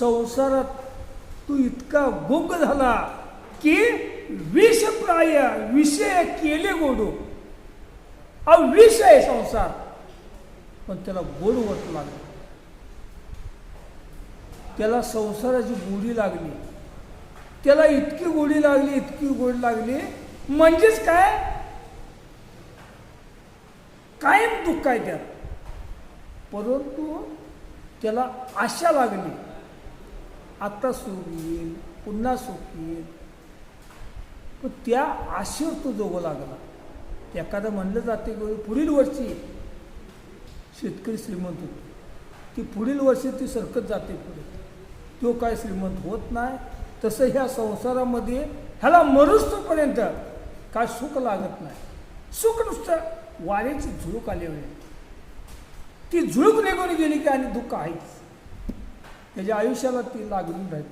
संसारात तू इतका गुंग झाला की विषप्राय विषय केले गोडू. अहो विष आहे संसार. पण त्याला गोड वाटू लागलं. त्याला संसाराची गोडी लागली. त्याला इतकी गोडी लागली इतकी गोडी लागली. म्हणजेच काय? कायम दुःख आहे त्यात. परंतु त्याला आशा लागली. आत्ता सुख येईल पुन्हा सुख येईल पण त्या आशेवर तो जोगं लागला. एखादं म्हणलं जाते की पुढील वर्षी शेतकरी श्रीमंत होतो. ती पुढील वर्षी ती सरकत जाते पुढे. तो काय श्रीमंत होत नाही. तसं ह्या संसारामध्ये ह्याला मरुस्तपर्यंत काय सुख लागत नाही. सुख नुसतं वाऱ्याची झुळूक आली ती झुळूक निघून गेली की आणि दुःख आहेच. त्याच्या आयुष्याला ती लागून राहते.